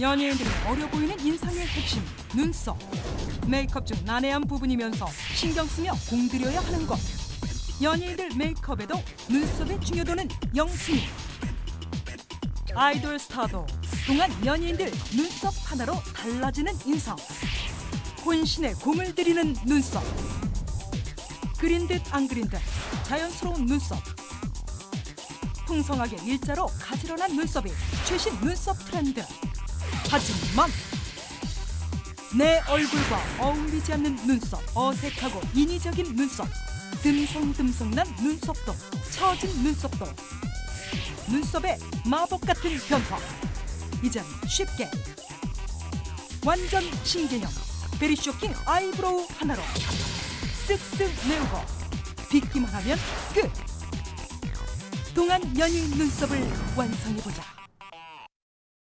연예인들의 어려 보이는 인상의 핵심 눈썹. 메이크업 중 난해한 부분이면서 신경 쓰며 공들여야 하는 것. 연예인들 메이크업에도 눈썹의 중요도는 영순위 아이돌 스타도 동안 연예인들 눈썹 하나로 달라지는 인상. 혼신의 공을 들이는 눈썹. 그린 듯 안 그린 듯 자연스러운 눈썹. 풍성하게 일자로 가지런한 눈썹이 최신 눈썹 트렌드 하지만 내 얼굴과 어울리지 않는 눈썹 어색하고 인위적인 눈썹 듬성듬성난 눈썹도 처진 눈썹도 눈썹의 마법 같은 변화. 이젠 쉽게 완전 신개념 베리 쇼킹 아이브로우 하나로 쓱쓱 메우고 빗기만 하면 끝. 동안 연예인 눈썹을 완성해보자